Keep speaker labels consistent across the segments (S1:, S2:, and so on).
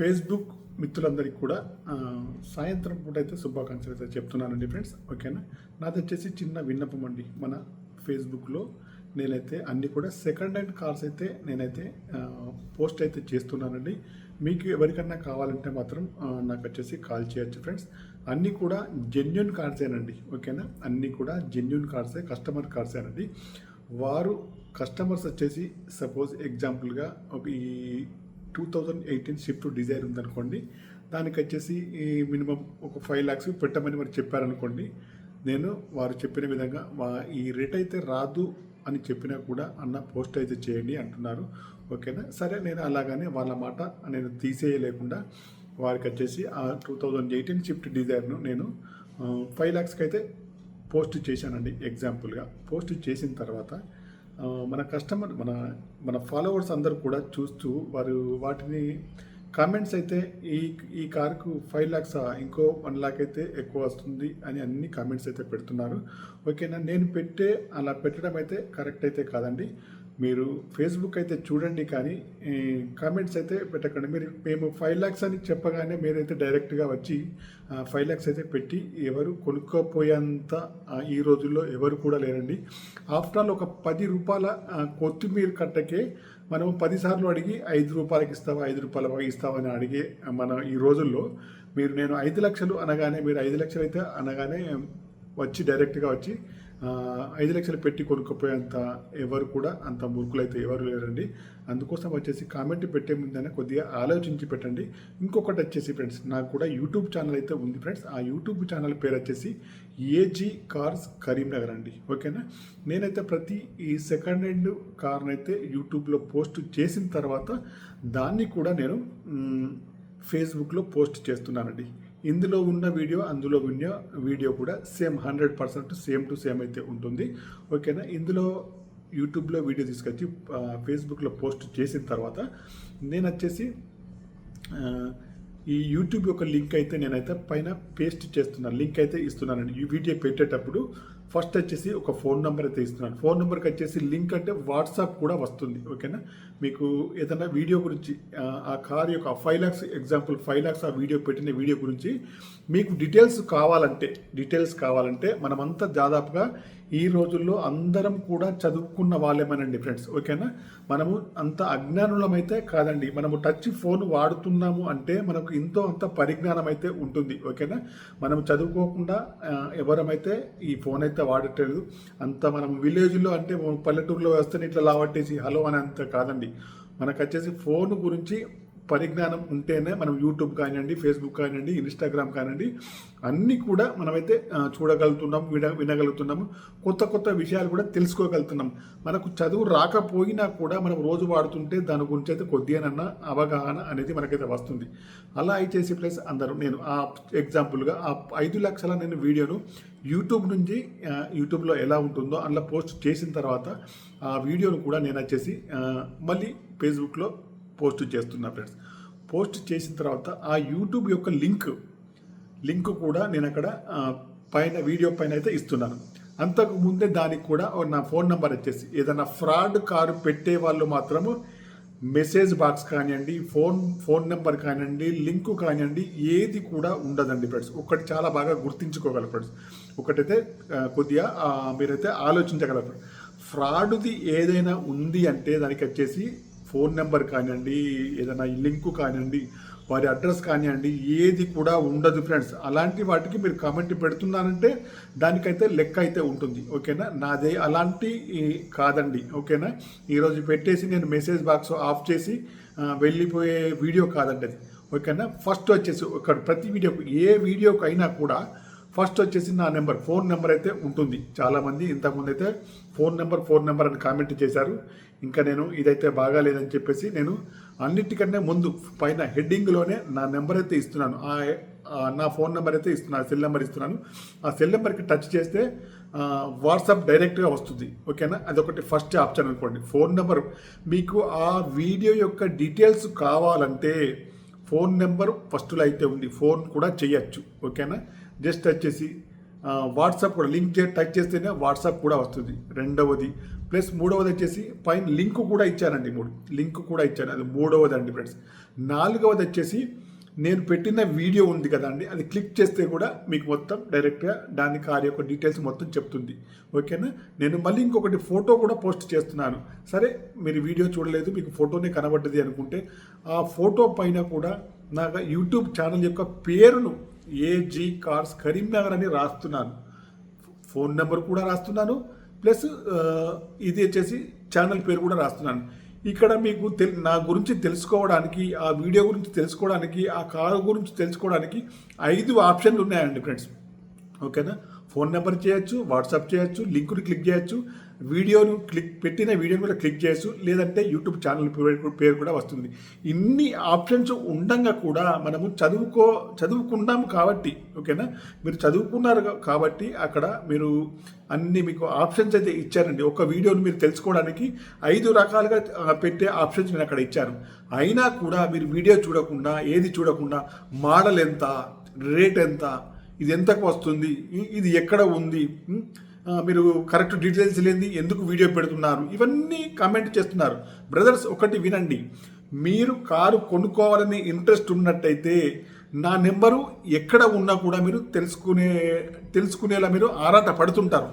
S1: Facebook మిత్రులందరికీ కూడా సాయంత్రం పూట అయితే శుభాకాంక్షలు అయితే చెప్తున్నానండి ఫ్రెండ్స్. ఓకేనా? నాది వచ్చేసి చిన్న విన్నపం అండి. మన ఫేస్బుక్లో నేనైతే అన్ని కూడా సెకండ్ హ్యాండ్ కార్స్ అయితే నేనైతే పోస్ట్ అయితే చేస్తున్నానండి. మీకు ఎవరికన్నా కావాలంటే మాత్రం నాకు వచ్చేసి కాల్ చేయొచ్చు ఫ్రెండ్స్. అన్నీ కూడా జెన్యున్ కార్సేనండి ఓకేనా? అన్నీ కూడా జెన్యున్ కార్సే కస్టమర్ కార్సేనండి వారు కస్టమర్స్ వచ్చేసి సపోజ్ ఎగ్జాంపుల్గా ఒక ఈ two thousand eighteen Swift Dzire ఉందనుకోండి దానికి వచ్చేసి ఈ మినిమం ఒక ఫైవ్ ల్యాక్స్ పెట్టమని మరి చెప్పారనుకోండి నేను వారు చెప్పిన విధంగా మా ఈ రేట్ అయితే రాదు అని చెప్పినా కూడా అన్న పోస్ట్ అయితే చేయండి అంటున్నారు. ఓకేనా? సరే నేను అలాగనే వాళ్ళ మాట నేను తీసేయలేకుండా వారికి వచ్చేసి ఆ టూ థౌజండ్ ఎయిటీన్ షిఫ్ట్ డిజైర్ను నేను ఫైవ్ ల్యాక్స్కి అయితే పోస్ట్ చేశానండి ఎగ్జాంపుల్గా. పోస్ట్ చేసిన తర్వాత మన కస్టమర్ మన మన ఫాలోవర్స్ అందరూ కూడా చూస్తూ వారు వాటిని కామెంట్స్ అయితే ఈ ఈ కార్కు ఫైవ్ ల్యాక్స్ ఇంకో వన్ ల్యాక్ అయితే ఎక్కువ వస్తుంది అని అన్ని కామెంట్స్ అయితే పెడుతున్నారు. ఓకేనా? నేను పెట్టే అలా పెట్టడం అయితే కరెక్ట్ అయితే కాదండి. మీరు ఫేస్బుక్ అయితే చూడండి కానీ కామెంట్స్ అయితే పెట్టకండి. మీరు మేము ఫైవ్ ల్యాక్స్ అని చెప్పగానే మీరైతే డైరెక్ట్గా వచ్చి ఫైవ్ ల్యాక్స్ అయితే పెట్టి ఎవరు కొనుక్కోపోయేంత ఈ రోజుల్లో ఎవరు కూడా లేరండి. ఆఫ్టర్ ఆల్ ఒక పది రూపాయల కొత్తిమీర కట్టకే మనం పదిసార్లు అడిగి ఐదు రూపాయలకి ఇస్తావా ఐదు రూపాయలకి ఇస్తావా అని అడిగే మన ఈ రోజుల్లో మీరు నేను ఐదు లక్షలు అనగానే మీరు ఐదు లక్షలు అయితే అనగానే వచ్చి డైరెక్ట్గా వచ్చి ఐదు లక్షలు పెట్టి కొనుక్కపోయేంత ఎవరు కూడా అంత మూర్ఖులు అయితే ఎవరు లేరండి. అందుకోసం వచ్చేసి కామెంట్ పెట్టే ముందనే కొద్దిగా ఆలోచించి పెట్టండి. ఇంకొకటి వచ్చేసి ఫ్రెండ్స్ నాకు కూడా యూట్యూబ్ ఛానల్ అయితే ఉంది ఫ్రెండ్స్. ఆ యూట్యూబ్ ఛానల్ పేరు వచ్చేసి ఏజీ కార్స్ కరీంనగర్ అండి. ఓకేనా? నేనైతే ప్రతి ఈ సెకండ్ హ్యాండ్ కార్ని అయితే యూట్యూబ్లో పోస్ట్ చేసిన తర్వాత దాన్ని కూడా నేను ఫేస్బుక్లో పోస్ట్ చేస్తున్నానండి. ఇందులో ఉన్న వీడియో అందులో ఉన్న వీడియో కూడా same hundred percent same to same అయితే ఉంటుంది. ఓకేనా? ఇందులో యూట్యూబ్లో వీడియో తీసుకొచ్చి ఫేస్బుక్లో పోస్ట్ చేసిన తర్వాత నేను వచ్చేసి ఈ యూట్యూబ్ యొక్క లింక్ అయితే నేనైతే పైన పేస్ట్ చేస్తున్నాను లింక్ అయితే ఇస్తున్నానండి. ఈ వీడియో పెట్టేటప్పుడు ఫస్ట్ వచ్చేసి ఒక ఫోన్ నెంబర్ అయితే ఇస్తున్నాను. ఫోన్ నెంబర్కి వచ్చేసి లింక్ అంటే వాట్సాప్ కూడా వస్తుంది. ఓకేనా? మీకు ఏదైనా వీడియో గురించి ఆ, కార్ యొక్క five lakhs example five lakhs ఆ వీడియో పెట్టిన వీడియో గురించి మీకు డీటెయిల్స్ కావాలంటే డీటెయిల్స్ కావాలంటే మనమంతా దాదాపుగా ఈ రోజుల్లో అందరం కూడా చదువుకున్న వాళ్ళేమనండి ఫ్రెండ్స్ ఓకేనా? మనము అంత అజ్ఞానులమైతే కాదండి మనము టచ్ ఫోన్ వాడుతున్నాము అంటే మనకు ఎంతో అంత పరిజ్ఞానం అయితే ఉంటుంది ఓకేనా? మనం చదువుకోకుండా ఎవరమైతే ఈ ఫోన్ అయితే వాడట్లేదు అంత మనం విలేజ్లో అంటే పల్లెటూరులో వస్తే ఇట్లా లావట్టేసి హలో అని అంత కాదండి మనకు వచ్చేసి ఫోన్ గురించి పరిజ్ఞానం ఉంటేనే మనం యూట్యూబ్ కానివ్వండి ఫేస్బుక్ కానివ్వండి ఇన్స్టాగ్రామ్ కానివ్వండి అన్నీ కూడా మనమైతే చూడగలుగుతున్నాం విన వినగలుగుతున్నాము. కొత్త కొత్త విషయాలు కూడా తెలుసుకోగలుగుతున్నాం. మనకు చదువు రాకపోయినా కూడా మనం రోజు వాడుతుంటే దాని గురించి అయితే కొద్దిగానన్నా అవగాహన అనేది మనకైతే వస్తుంది. అలా అయిచేసి ప్లస్ అందరూ నేను ఆ ఎగ్జాంపుల్గా ఆ ఐదు లక్షల నేను వీడియోను యూట్యూబ్ నుంచి యూట్యూబ్లో ఎలా ఉంటుందో అందులో పోస్ట్ చేసిన తర్వాత ఆ వీడియోను కూడా నేను వచ్చేసి మళ్ళీ ఫేస్బుక్లో పోస్ట్ చేస్తున్నా ఫ్రెండ్స్. పోస్ట్ చేసిన తర్వాత ఆ యూట్యూబ్ యొక్క లింక్ లింక్ కూడా నేను అక్కడ పైన వీడియో పైన అయితే ఇస్తున్నాను. అంతకు ముందే దానికి కూడా నా ఫోన్ నెంబర్ వచ్చేసి ఏదైనా ఫ్రాడ్ కారు పెట్టే వాళ్ళు మాత్రము మెసేజ్ బాక్స్ కానివ్వండి ఫోన్ ఫోన్ నెంబర్ కానివ్వండి లింక్ కానివ్వండి ఏది కూడా ఉండదండి ఫ్రెండ్స్. ఒకటి చాలా బాగా గుర్తించుకోగలరు ఫ్రెండ్స్. ఒకటైతే కొద్దిగా మీరైతే ఆలోచించగలరు. ఫ్రాడ్ది ఏదైనా ఉంది అంటే దానికి వచ్చేసి ఫోన్ నెంబర్ కానివ్వండి ఏదైనా లింకు కానివ్వండి వారి అడ్రస్ కానివ్వండి ఏది కూడా ఉండదు ఫ్రెండ్స్. అలాంటి వాటికి మీరు కామెంట్ పెడుతున్నారంటే దానికైతే లెక్క అయితే ఉంటుంది. ఓకేనా? నాదే అలాంటి కాదండి. ఓకేనా? ఈరోజు పెట్టేసి నేను మెసేజ్ బాక్స్ ఆఫ్ చేసి వెళ్ళిపోయే వీడియో కాదండి అది. ఓకేనా? ఫస్ట్ వచ్చేసి ఒక ప్రతి వీడియోకు ఏ వీడియోకి అయినా కూడా ఫస్ట్ వచ్చేసి నా నెంబర్ ఫోన్ నెంబర్ అయితే ఉంటుంది. చాలామంది ఇంతకుముందు అయితే ఫోన్ నెంబర్ ఫోన్ నెంబర్ అని కామెంట్ చేశారు. ఇంకా నేను ఇదైతే బాగాలేదని చెప్పేసి నేను అన్నిటికన్నా ముందు పైన హెడ్డింగ్లోనే నా నెంబర్ అయితే ఇస్తున్నాను. ఆ నా ఫోన్ నెంబర్ అయితే ఇస్తున్నాను సెల్ నెంబర్ ఇస్తున్నాను. ఆ సెల్ నెంబర్కి టచ్ చేస్తే వాట్సాప్ డైరెక్ట్గా వస్తుంది. ఓకేనా? అదొకటి ఫస్ట్ ఆప్షన్ అనుకోండి. Phone number. మీకు ఆ వీడియో యొక్క డీటెయిల్స్ కావాలంటే ఫోన్ నెంబర్ ఫస్ట్లో అయితే ఉంది. ఫోన్ కూడా చేయొచ్చు. ఓకేనా? జస్ట్ వచ్చేసి చేసి వాట్సాప్ కూడా లింక్ చే టచ్ చేస్తేనే వాట్సాప్ కూడా వస్తుంది. రెండవది ప్లస్ మూడవది వచ్చేసి పైన లింక్ కూడా ఇచ్చానండి మూడు. లింక్ కూడా ఇచ్చాను. అది మూడవది అండి ఫ్రెండ్స్. నాలుగవది వచ్చేసి నేను పెట్టిన వీడియో ఉంది కదండి అది క్లిక్ చేస్తే కూడా మీకు మొత్తం డైరెక్ట్గా దాని కార్ యొక్క డీటెయిల్స్ మొత్తం చెప్తుంది. ఓకేనా? నేను మళ్ళీ ఇంకొకటి ఫోటో కూడా పోస్ట్ చేస్తున్నాను. సరే మీరు వీడియో చూడలేదు మీకు ఫోటోనే కనబడ్డది అనుకుంటే ఆ ఫోటో పైన కూడా నాకు యూట్యూబ్ ఛానల్ యొక్క పేరును ఏజీ కార్స్ కరీంనగర్ అని రాస్తున్నాను. ఫోన్ నెంబర్ కూడా రాస్తున్నాను. ప్లస్ ఇది వచ్చేసి ఛానల్ పేరు కూడా రాస్తున్నాను. ఇక్కడ మీకు తెల్ నా గురించి తెలుసుకోవడానికి ఆ వీడియో గురించి తెలుసుకోవడానికి ఆ కారు గురించి తెలుసుకోవడానికి ఐదు ఆప్షన్లు ఉన్నాయండి ఫ్రెండ్స్ ఓకేనా ఫోన్ నెంబర్ చేయొచ్చు వాట్సాప్ చేయొచ్చు లింకుని క్లిక్ చేయొచ్చు. వీడియోను క్లిక్ పెట్టిన వీడియోని కూడా క్లిక్ చేయొచ్చు లేదంటే యూట్యూబ్ ఛానల్ పేరు పేరు కూడా వస్తుంది. ఇన్ని ఆప్షన్స్ ఉండంగా కూడా మనము చదువుకో చదువుకున్నాము కాబట్టి ఓకేనా? మీరు చదువుకున్నారు కాబట్టి అక్కడ మీరు అన్ని మీకు ఆప్షన్స్ అయితే ఇచ్చారండి. ఒక వీడియోని మీరు తెలుసుకోవడానికి ఐదు రకాలుగా పెట్టే ఆప్షన్స్ నేను అక్కడ ఇచ్చాను. అయినా కూడా మీరు వీడియో చూడకుండా ఏది చూడకుండా మోడల్ ఎంత రేట్ ఎంత ఇది ఎంతకు వస్తుంది ఇది ఎక్కడ ఉంది మీరు కరెక్ట్ డీటెయిల్స్ లేని ఎందుకు వీడియో పెడుతున్నారు? ఇవన్నీ కామెంట్ చేస్తున్నారు. బ్రదర్స్ ఒకటి వినండి. మీరు కారు కొనుక్కోవాలని ఇంట్రెస్ట్ ఉన్నట్టయితే నా నెంబరు ఎక్కడ ఉన్నా కూడా మీరు తెలుసుకునే తెలుసుకునేలా మీరు ఆరాట పడుతుంటారు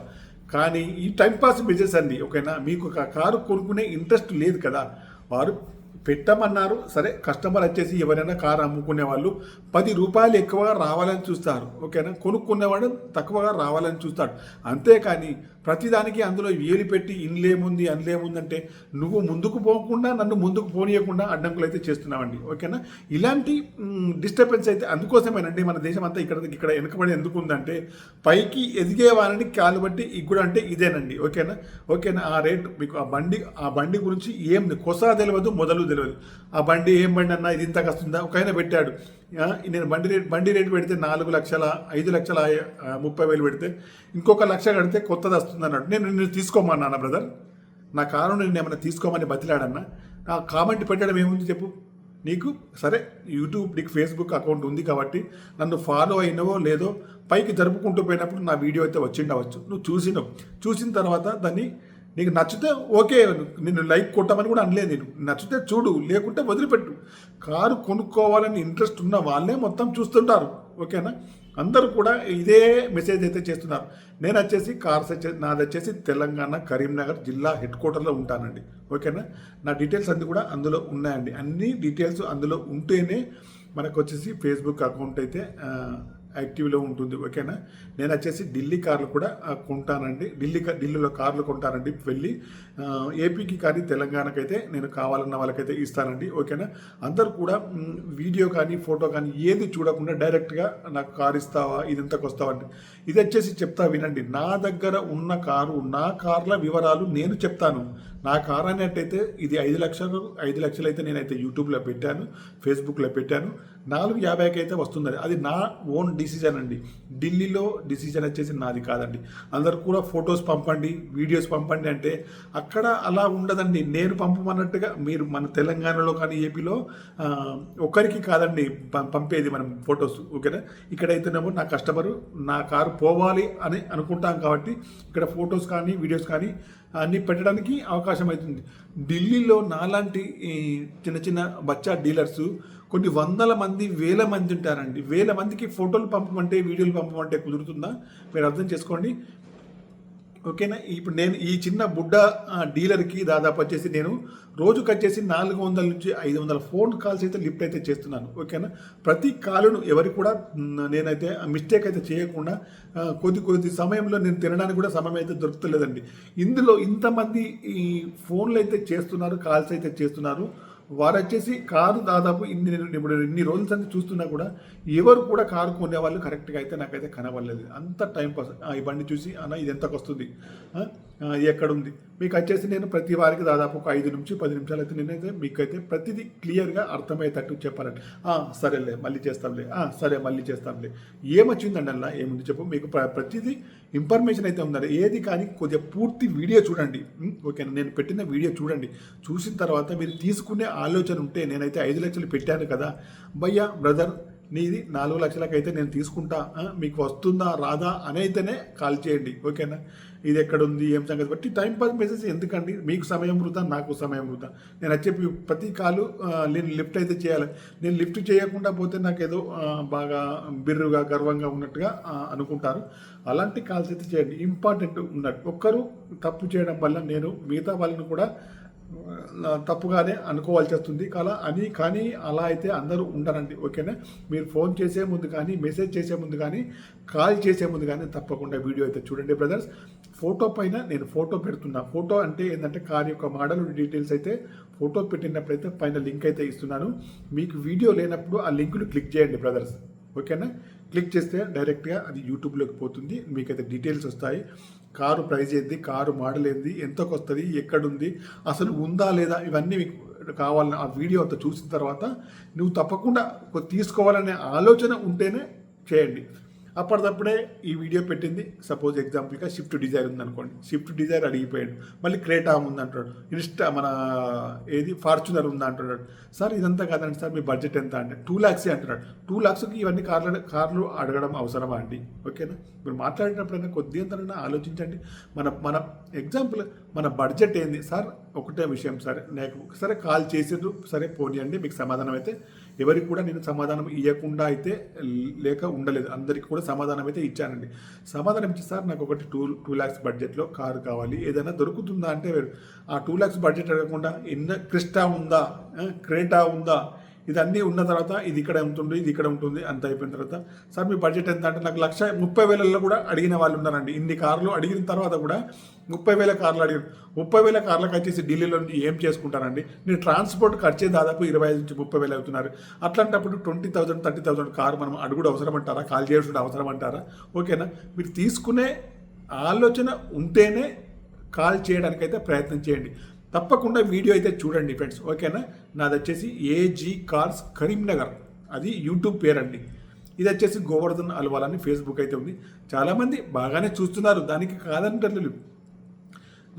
S1: కానీ ఈ టైంపాస్ బిజినెస్ అండి ఓకేనా? మీకు ఒక కారు కొనుక్కునే ఇంట్రెస్ట్ లేదు కదా. వారు పెట్టమన్నారు. సరే కస్టమర్ వచ్చేసి ఎవరైనా కారు అమ్ముకునే వాళ్ళు పది రూపాయలు ఎక్కువగా రావాలని చూస్తారు. ఓకేనా? కొనుక్కునేవాడు తక్కువగా రావాలని చూస్తాడు. అంతేకాని ప్రతిదానికి అందులో ఏలి పెట్టి ఇన్లేముంది అందులేముంది అంటే నువ్వు ముందుకు పోకుండా నన్ను ముందుకు పోనీయకుండా అడ్డంకులు అయితే చేస్తున్నావండి. ఓకేనా? ఇలాంటి డిస్టర్బెన్స్ అయితే అందుకోసమేనండి మన దేశం అంతా ఇక్కడ ఇక్కడ వెనుకబడి ఎందుకు ఉందంటే పైకి ఎదిగే వాళ్ళని కాలు బట్టి ఇగ్గుడు అంటే ఇదేనండి. ఓకేనా? ఓకేనా? ఆ రేట్ మీకు ఆ బండి ఆ బండి గురించి ఏం కొసా తెలియదు మొదలు తెలియదు. ఆ బండి ఏం బండి అన్నా ఇది ఇంతకు వస్తుందా? ఒక ఆయన పెట్టాడు. నేను బండి రేట్ బండి రేటు పెడితే నాలుగు లక్షల ఐదు లక్షల ముప్పై వేలు పెడితే ఇంకొక లక్ష కడితే కొత్తది వస్తుంది అన్నాడు. నేను నేను తీసుకోమన్నాను బ్రదర్? నా కారు నేను ఏమైనా తీసుకోమని బతిలాడన్నా? ఆ కామెంట్ పెట్టడం ఏముంది చెప్పు. నీకు? సరే యూట్యూబ్ నీకు ఫేస్బుక్ అకౌంట్ ఉంది కాబట్టి నన్ను ఫాలో అయినవో లేదో పైకి జరుపుకుంటూ పోయినప్పుడు నా వీడియో అయితే వచ్చిండవచ్చు. నువ్వు చూసినావు. చూసిన తర్వాత దాన్ని నీకు నచ్చితే ఓకే నేను లైక్ కొట్టామని కూడా అనలేదు నేను. నచ్చితే చూడు లేకుంటే వదిలిపెట్టు. కారు కొనుక్కోవాలని ఇంట్రెస్ట్ ఉన్న వాళ్ళే మొత్తం చూస్తుంటారు. ఓకేనా? అందరూ కూడా ఇదే మెసేజ్ అయితే చేస్తున్నారు. నేను వచ్చేసి కార్స్ వచ్చేసి నాది వచ్చేసి తెలంగాణ కరీంనగర్ జిల్లా హెడ్ క్వార్టర్లో ఉంటానండి. ఓకేనా? నా డీటెయిల్స్ అన్నీ కూడా అందులో ఉన్నాయండి. అన్ని డీటెయిల్స్ అందులో ఉంటేనే మనకు వచ్చేసి ఫేస్బుక్ అకౌంట్ అయితే యాక్టివ్లో ఉంటుంది. ఓకేనా? నేను వచ్చేసి ఢిల్లీ కార్లు కూడా కొంటానండి. ఢిల్లీ ఢిల్లీలో కార్లు కొంటానండి. వెళ్ళి ఏపీకి కానీ తెలంగాణకి అయితే నేను కావాలన్న వాళ్ళకైతే ఇస్తానండి. ఓకేనా? అందరూ కూడా వీడియో కానీ ఫోటో కానీ ఏది చూడకుండా డైరెక్ట్గా నాకు కార్ ఇస్తావా ఇది ఎంతకు వస్తావా ఇది వచ్చేసి చెప్తా వినండి. నా దగ్గర ఉన్న కారు నా కార్ల వివరాలు నేను చెప్తాను. నా కార్ అనేటైతే ఇది ఐదు లక్షలు ఐదు లక్షలు అయితే నేనైతే యూట్యూబ్లో పెట్టాను ఫేస్బుక్లో పెట్టాను. నాలుగు యాభైకి అయితే వస్తుందండి. అది నా ఓన్ డిసిజన్ అండి. ఢిల్లీలో డిసిజన్ వచ్చేసి నాది కాదండి. అందరు కూడా ఫొటోస్ పంపండి వీడియోస్ పంపండి అంటే అక్కడ అలా ఉండదండి. నేను పంపమన్నట్టుగా మీరు మన తెలంగాణలో కానీ ఏపీలో ఒకరికి కాదండి పంపేది మనం ఫొటోస్ ఓకేనా? ఇక్కడైతేనేమో నా కస్టమరు నా కారు పోవాలి అని అనుకుంటాం కాబట్టి ఇక్కడ ఫొటోస్ కానీ వీడియోస్ కానీ అన్నీ పెట్టడానికి అవకాశం అవుతుంది. ఢిల్లీలో నాలాంటి చిన్న చిన్న బచ్చా డీలర్స్ కొన్ని వందల మంది వేల మంది ఉంటారండి. వేల మందికి ఫోటోలు పంపమంటే వీడియోలు పంపమంటే కుదురుతుందా? మీరు అర్థం చేసుకోండి. ఓకేనా? ఇప్పుడు నేను ఈ చిన్న బుడ్డ డీలర్కి దాదాపు వచ్చేసి నేను రోజుకి వచ్చేసి నాలుగు వందల నుంచి ఐదు వందల ఫోన్ కాల్స్ అయితే లిఫ్ట్ అయితే చేస్తున్నాను. ఓకేనా? ప్రతి కాలును ఎవరికి కూడా నేనైతే మిస్టేక్ అయితే చేయకుండా కొద్ది కొద్ది సమయంలో నేను తినడానికి కూడా సమయం అయితే దొరుకుతలేదండి. ఇందులో ఇంతమంది ఈ ఫోన్లు అయితే చేస్తున్నారు కాల్స్ అయితే చేస్తున్నారు. వారు వచ్చేసి కారు దాదాపు ఇన్ని ఇప్పుడు ఇన్ని రోజుల సంగతి చూస్తున్నా కూడా ఎవరు కూడా కారు కొనేవాళ్ళు కరెక్ట్గా అయితే నాకైతే కనబడలేదు. అంత టైం పాస్ ఈ బండి చూసి అన్న ఇది ఎంతకు వస్తుంది ఎక్కడుంది ఎక్కడ ఉంది మీకు వచ్చేసి నేను ప్రతి వారికి దాదాపు ఒక ఐదు నుంచి పది నిమిషాలు అయితే నేనైతే మీకైతే ప్రతిదీ క్లియర్గా అర్థమయ్యేటట్టు చెప్పాలండి. సరేలే మళ్ళీ చేస్తాంలే సరే మళ్ళీ చేస్తాంలే ఏమొచ్చిందండి అలా ఏముంది చెప్పు? మీకు ప్ర- ప్రతిదీ ఇన్ఫర్మేషన్ అయితే ఉందండి. ఏది కానీ కొద్దిగా పూర్తి వీడియో చూడండి. ఓకేనా? నేను పెట్టిన వీడియో చూడండి. చూసిన తర్వాత మీరు తీసుకునే ఆలోచన ఉంటే నేనైతే ఐదు లక్షలు పెట్టాను కదా. భయ్యా బ్రదర్ నీది నాలుగు లక్షలకైతే నేను తీసుకుంటా. మీకు వస్తుందా రాదా అని అయితేనే కాల్ చేయండి. ఓకేనా? ఇది ఎక్కడుంది ఏం సంగతి? బట్టి టైం పాస్ మెసేజ్ ఎందుకండి? మీకు సమయం వృధా నాకు సమయం వృధా. నేను చెప్పి ప్రతి కాలు నేను లిఫ్ట్ అయితే చేయాలి. నేను లిఫ్ట్ చేయకుండా పోతే నాకు ఏదో బాగా బిర్రుగా గర్వంగా ఉన్నట్టుగా అనుకుంటారు. అలాంటి కాల్స్ అయితే చేయండి. ఇంపార్టెంట్ ఉన్నట్టు. ఒక్కరు తప్పు చేయడం వల్ల నేను మిగతా వాళ్ళని కూడా తప్పుగానే అనుకోవాల్సి వస్తుంది. కదా అని కానీ అలా అయితే అందరూ ఉండరండి. ఓకేనా? మీరు ఫోన్ చేసే ముందు కానీ మెసేజ్ చేసే ముందు కానీ కాల్ చేసే ముందు కానీ తప్పకుండా వీడియో అయితే చూడండి బ్రదర్స్. ఫోటో పైన నేను ఫోటో పెడుతున్నా. ఫోటో అంటే ఏంటంటే కార్ యొక్క మోడల్ డీటెయిల్స్ అయితే ఫోటో పెట్టినప్పుడైతే పైన లింక్ అయితే ఇస్తున్నాను. మీకు వీడియో లేనప్పుడు ఆ లింకును క్లిక్ చేయండి బ్రదర్స్. ఓకేనా? క్లిక్ చేస్తే డైరెక్ట్గా అది యూట్యూబ్లోకి పోతుంది. మీకైతే డీటెయిల్స్ వస్తాయి. కారు ప్రైజ్ ఏంది? కారు మోడల్ ఏంది? ఎంతకు వస్తుంది? ఎక్కడుంది? అసలు ఉందా లేదా? ఇవన్నీ మీకు కావాలని ఆ వీడియో అంతా చూసిన తర్వాత నువ్వు తప్పకుండా తీసుకోవాలనే ఆలోచన ఉంటేనే చేయండి. అప్పటిదప్పుడే ఈ వీడియో పెట్టింది. సపోజ్ ఎగ్జాంపుల్గా షిఫ్ట్ డిజైర్ ఉందనుకోండి. షిఫ్ట్ డిజైర్ అడిగిపోయాడు. మళ్ళీ క్రేటా ఉందంటాడు ఇన్స్టా మన ఏది? ఫార్చునర్ ఉందంటున్నాడు. సార్ ఇదంతా కాదండి సార్ మీ బడ్జెట్ ఎంత? అంటే టూ ల్యాక్సే అంటున్నాడు. టూ ల్యాక్స్కి ఇవన్నీ కార్లు కార్లు అడగడం అవసరమా అండి? ఓకేనా? మీరు మాట్లాడేటప్పుడైనా కొద్ది ఎంతైనా ఆలోచించండి. మన మన ఎగ్జాంపుల్ మన బడ్జెట్ ఏంది? సార్ ఒకటే విషయం. సరే నాకు సరే కాల్ చేసేది సరే పోనీయండి. మీకు సమాధానం అయితే ఎవరికి కూడా నేను సమాధానం ఇవ్వకుండా అయితే లేక ఉండలేదు. అందరికీ కూడా సమాధానం అయితే ఇచ్చానండి. సమాధానం ఇచ్చి సార్ నాకు ఒకటి టూ టూ ల్యాక్స్ బడ్జెట్లో కారు కావాలి. ఏదైనా దొరుకుతుందా? అంటే ఆ టూ ల్యాక్స్ బడ్జెట్ అడగకుండా ఎన్న క్రిస్టా ఉందా? క్రేటా ఉందా? ఇదన్నీ ఉన్న తర్వాత ఇది ఇక్కడ ఉంటుంది ఇది ఇక్కడ ఉంటుంది అంత అయిపోయిన తర్వాత. సార్ మీ బడ్జెట్ ఎంత అంటే నాకు లక్ష ముప్పై వేలలో కూడా అడిగిన వాళ్ళు ఉన్నారండి. ఇన్ని కార్లు అడిగిన తర్వాత కూడా ముప్పై వేల కార్లు అడిగారు. ముప్పై వేల కార్లకు వచ్చేసి ఢిల్లీలో నుంచి ఏం చేసుకుంటారండి? నేను ట్రాన్స్పోర్ట్ ఖర్చే దాదాపు ఇరవై ఐదు నుంచి ముప్పై వేలు అవుతున్నారు. అట్లాంటప్పుడు twenty thousand thirty thousand car మనం అడుగుడు అవసరం అంటారా కాల్ చేయాల్సిన అవసరం అంటారా ఓకేనా? మీరు తీసుకునే ఆలోచన ఉంటేనే కాల్ చేయడానికైతే ప్రయత్నం చేయండి. తప్పకుండా వీడియో అయితే చూడండి ఫ్రెండ్స్ ఓకేనా? నాది వచ్చేసి ఏజీ కార్స్ కరీంనగర్. అది యూట్యూబ్ పేరండి. ఇది వచ్చేసి గోవర్ధన్ అల్వాల్ అని ఫేస్బుక్ అయితే ఉంది. చాలామంది బాగానే చూస్తున్నారు దానికి కాదంటలేదు.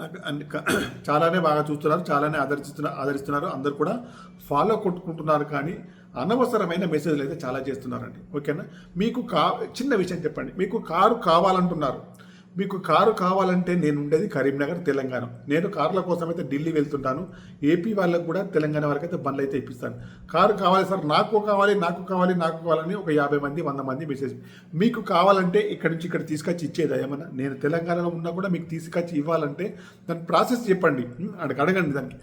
S1: నాకు అన్ని చాలానే బాగా చూస్తున్నారు చాలానే ఆదరిస్తున్నారు ఆదరిస్తున్నారు. అందరు కూడా ఫాలో కొట్టుకుంటున్నారు కానీ అనవసరమైన మెసేజ్లు అయితే చాలా చేస్తున్నారండి. ఓకేనా? మీకు కా చిన్న విషయం చెప్పండి. మీకు కారు కావాలంటున్నారు. మీకు కారు కావాలంటే నేను ఉండేది కరీంనగర్ తెలంగాణ. నేను కార్ల కోసం అయితే ఢిల్లీ వెళ్తుంటాను. ఏపీ వాళ్ళకు కూడా తెలంగాణ వరకు అయితే బండ్లు అయితే ఇప్పిస్తాను. కారు కావాలి సార్ నాకు కావాలి నాకు కావాలి నాకు కావాలని ఒక యాభై మంది వంద మంది మెసేజ్. మీకు కావాలంటే ఇక్కడ నుంచి ఇక్కడ తీసుకొచ్చి ఇచ్చేదా ఏమన్నా? నేను తెలంగాణలో ఉన్నా కూడా మీకు తీసుకొచ్చి ఇవ్వాలంటే దాని ప్రాసెస్ చెప్పండి. అక్కడికి అడగండి దానికి.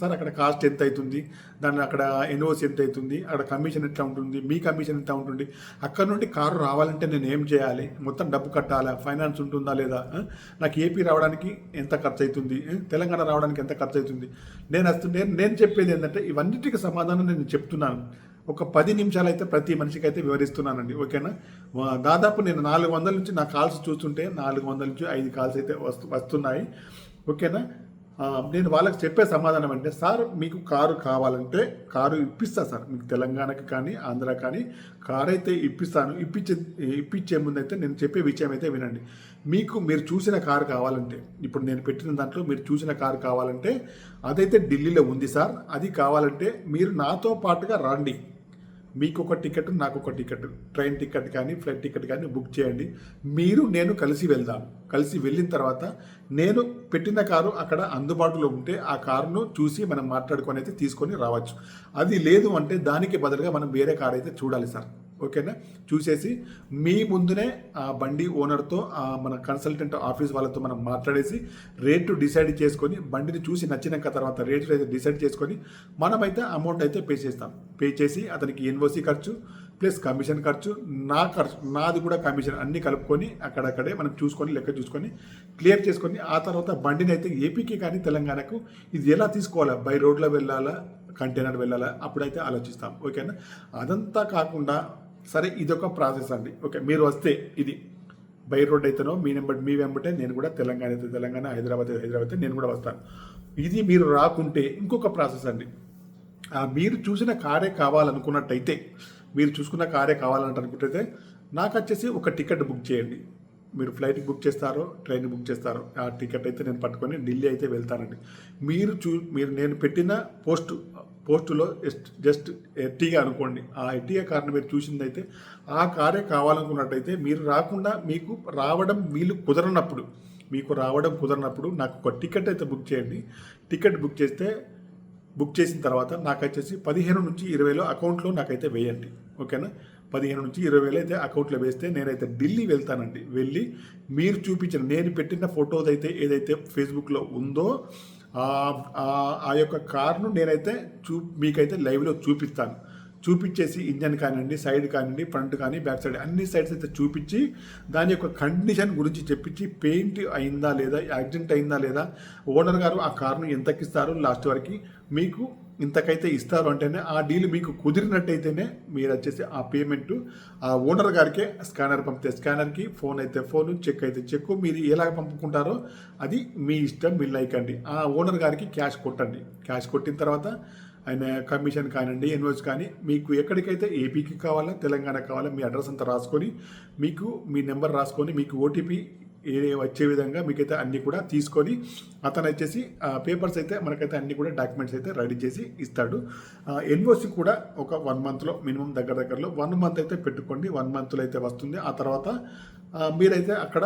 S1: సార్ అక్కడ కాస్ట్ ఎంత అవుతుంది? దాని అక్కడ ఎన్ఓసి ఎంత అవుతుంది? అక్కడ కమిషన్ ఎట్లా ఉంటుంది? మీ కమిషన్ ఎంత ఉంటుంది? అక్కడ నుండి కారు రావాలంటే నేను ఏం చేయాలి? మొత్తం డబ్బు కట్టాలా? ఫైనాన్స్ ఉంటుందా లేదా? నాకు ఏపీ రావడానికి ఎంత ఖర్చు అవుతుంది? తెలంగాణ రావడానికి ఎంత ఖర్చు అవుతుంది? నేను వస్తు నేను నేను చెప్పేది ఏంటంటే ఇవన్నిటికీ సమాధానం నేను చెప్తున్నాను. ఒక పది నిమిషాలు అయితే ప్రతి మనిషికి అయితే వివరిస్తున్నానండి. ఓకేనా? దాదాపు నేను నాలుగు వందల నుంచి నా కాల్స్ చూస్తుంటే నాలుగు వందల నుంచి ఐదు కాల్స్ అయితే వస్తు వస్తున్నాయి. ఓకేనా? నేను వాళ్ళకి చెప్పే సమాధానం అంటే సార్ మీకు కారు కావాలంటే కారు ఇప్పిస్తా సార్. మీకు తెలంగాణకి కానీ ఆంధ్ర కానీ కారు అయితే ఇప్పిస్తాను. ఇప్పించే ఇప్పించే ముందు అయితే నేను చెప్పే విషయం అయితే వినండి. మీకు మీరు చూసిన కారు కావాలంటే ఇప్పుడు నేను పెట్టిన దాంట్లో మీరు చూసిన కారు కావాలంటే అదైతే ఢిల్లీలో ఉంది సార్. అది కావాలంటే మీరు నాతో పాటుగా రండి. మీకు ఒక టికెట్ నాకు ఒక టికెట్. ట్రైన్ టికెట్ కానీ ఫ్లైట్ టికెట్ కానీ బుక్ చేయండి. మీరు నేను కలిసి వెళ్దాం. కలిసి వెళ్ళిన తర్వాత నేను పెట్టిన కారు అక్కడ అందుబాటులో ఉంటే ఆ కారును చూసి మనం మాట్లాడుకొని అయితే తీసుకొని రావచ్చు. అది లేదు అంటే దానికి బదులుగా మనం వేరే కారు అయితే చూడాలి సార్. ఓకేనా? చూసేసి మీ ముందునే ఆ బండి ఓనర్తో ఆ మన కన్సల్టెంట్ ఆఫీస్ వాళ్ళతో మనం మాట్లాడేసి రేటు డిసైడ్ చేసుకొని బండిని చూసి నచ్చినాక తర్వాత రేట్లు అయితే డిసైడ్ చేసుకొని మనమైతే అమౌంట్ అయితే పే చేస్తాం. పే చేసి అతనికి ఎన్ఓసి ఖర్చు ప్లస్ కమిషన్ ఖర్చు నా ఖర్చు నాది కూడా కమిషన్ అన్నీ కలుపుకొని అక్కడక్కడే మనం చూసుకొని లెక్క చూసుకొని క్లియర్ చేసుకొని ఆ తర్వాత బండిని అయితే ఏపీకి కానీ తెలంగాణకు ఇది ఎలా తీసుకోవాలా? బై రోడ్లో వెళ్ళాలా? కంటైనర్ వెళ్ళాలా? అప్పుడైతే ఆలోచిస్తాం. ఓకేనా? అదంతా కాకుండా సరే ఇదొక ప్రాసెస్ అండి. ఓకే మీరు వస్తే ఇది బై రోడ్ అయితేనో మీ నెంబర్ మీ వెంబటే నేను కూడా తెలంగాణ అయితే తెలంగాణ హైదరాబాద్ హైదరాబాద్ నేను కూడా వస్తాను. ఇది మీరు రాకుంటే ఇంకొక ప్రాసెస్ అండి. మీరు చూసిన కారే కావాలనుకున్నట్టయితే మీరు చూసుకున్న కారే కావాలంటే అనుకుంటే నాకు వచ్చేసి ఒక టికెట్ బుక్ చేయండి. మీరు ఫ్లైట్ బుక్ చేస్తారో ట్రైన్ బుక్ చేస్తారో ఆ టికెట్ అయితే నేను పట్టుకొని ఢిల్లీ అయితే వెళ్తానండి. మీరు చూ మీరు నేను పెట్టిన పోస్ట్ పోస్టులో జస్ట్ జస్ట్ అనుకోండి. ఆ ఎర్టీగా కార్ని మీరు చూసిందైతే ఆ కారే కావాలనుకున్నట్టయితే మీరు రాకుండా మీకు రావడం వీలు కుదరనప్పుడు మీకు రావడం కుదరనప్పుడు నాకు ఒక టికెట్ అయితే బుక్ చేయండి. టికెట్ బుక్ చేస్తే బుక్ చేసిన తర్వాత నాకు వచ్చేసి పదిహేను నుంచి ఇరవైలో అకౌంట్లో నాకైతే వేయండి. ఓకేనా? పదిహేను నుంచి ఇరవై వేలు అయితే అకౌంట్లో వేస్తే నేనైతే ఢిల్లీ వెళ్తానండి. వెళ్ళి మీరు చూపించిన నేను పెట్టిన ఫోటోదైతే ఏదైతే ఫేస్బుక్లో ఉందో ఆ- యొక్క కార్ను నేనైతే చూ మీకైతే లైవ్లో చూపిస్తాను. చూపించేసి ఇంజన్ కానివ్వండి సైడ్ కానివ్వండి ఫ్రంట్ కానీ బ్యాక్ సైడ్ అన్ని సైడ్స్ అయితే చూపించి దాని యొక్క కండిషన్ గురించి చెప్పించి పెయింట్ అయిందా లేదా యాక్సిడెంట్ అయిందా లేదా ఓనర్ గారు ఆ కార్ను ఎంతకిస్తారు లాస్ట్ వరకు మీకు ఇంతకైతే ఇస్తారు అంటేనే ఆ డీల్ మీకు కుదిరినట్టయితేనే మీరు వచ్చేసి ఆ పేమెంట్ ఆ ఓనర్ గారికే స్కానర్ పంపితే స్కానర్కి ఫోన్ అయితే ఫోన్ చెక్ అయితే చెక్ మీరు ఎలా పంపుకుంటారో అది మీ ఇష్టం మీ లైక్ అండి. ఆ ఓనర్ గారికి క్యాష్ కొట్టండి. క్యాష్ కొట్టిన తర్వాత ఆయన కమిషన్ కానివ్వండి ఎన్ఓస్ కానీ మీకు ఎక్కడికైతే ఏపీకి కావాలా తెలంగాణ కావాలా మీ అడ్రస్ అంతా రాసుకొని మీకు మీ నెంబర్ రాసుకొని మీకు ఓటీపీ ఏ వచ్చే విధంగా మీకైతే అన్నీ కూడా తీసుకొని అతను వచ్చేసి పేపర్స్ అయితే మనకైతే అన్ని కూడా డాక్యుమెంట్స్ అయితే రెడీ చేసి ఇస్తాడు. ఎన్ఓసి కూడా ఒక వన్ మంత్లో మినిమం దగ్గర దగ్గరలో వన్ మంత్ అయితే పెట్టుకోండి వన్ మంత్లో అయితే వస్తుంది. ఆ తర్వాత మీరైతే అక్కడ